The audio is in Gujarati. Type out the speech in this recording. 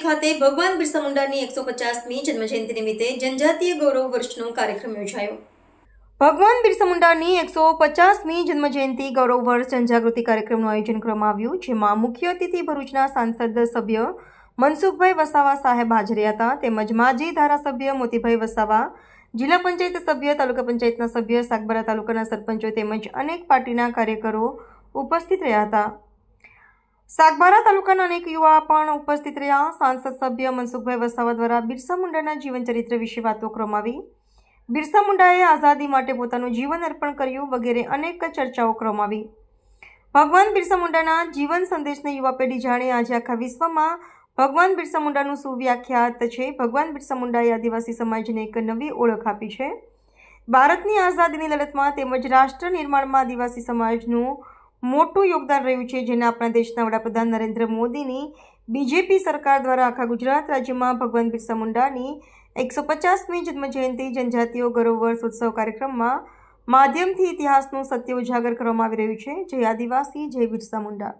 ખાતે ભગવાન બિરસા મુંડાની એકસો પચાસમી જન્મજયંતિ નિમિત્તે જનજાતીય ગૌરવ વર્ષનો કાર્યક્રમ યોજાયો. ભગવાન બિરસા મુંડાની એકસો પચાસમી જન્મજયંતિ ગૌરવ વર્ષ જનજાગૃતિ કાર્યક્રમનું આયોજન કરવામાં આવ્યું, જેમાં મુખ્ય અતિથિ ભરૂચના સાંસદ સભ્ય મનસુખભાઈ વસાવા સાહેબ હાજર હતા. તેમજ માજી ધારાસભ્ય મોતીભાઈ વસાવા, જિલ્લા પંચાયત સભ્ય, તાલુકા પંચાયતના સભ્ય, સાગબારા તાલુકાના સરપંચો તેમજ અનેક પાર્ટીના કાર્યકરો ઉપસ્થિત રહ્યા હતા. સાગબારા તાલુકાના અનેક યુવા પણ ઉપસ્થિત રહ્યા. સાંસદ સભ્ય મનસુખભાઈ વસાવા દ્વારા બિરસા મુંડાના જીવન ચરિત્ર વિશે વાતો ક્રમાવી બિરસા મુંડાએ આઝાદી માટે પોતાનું જીવન અર્પણ કર્યું વગેરે અનેક ચર્ચાઓ કરવામાં આવી. ભગવાન બિરસા મુંડાના જીવન સંદેશને યુવા પેઢી જાણે આજે આખા વિશ્વમાં ભગવાન બિરસા મુંડાનું સુવ્યાખ્યાત છે. ભગવાન બિરસા મુંડાએ આદિવાસી સમાજને એક નવી ઓળખ આપી છે. ભારતની આઝાદીની લડતમાં તેમજ રાષ્ટ્ર નિર્માણમાં આદિવાસી સમાજનું મોટું યોગદાન રહ્યું છે, જેને આપણા દેશના વડાપ્રધાન નરેન્દ્ર મોદીની બીજેપી સરકાર દ્વારા આખા ગુજરાત રાજ્યમાં ભગવાન બિરસા મુંડાની એકસો પચાસમી જન્મજયંતિ જનજાતિઓ ગૌરવ ઉત્સવ કાર્યક્રમમાં માધ્યમથી ઇતિહાસનું સત્ય ઉજાગર કરવામાં આવી રહ્યું છે. જય આદિવાસી, જય બિરસા મુંડા.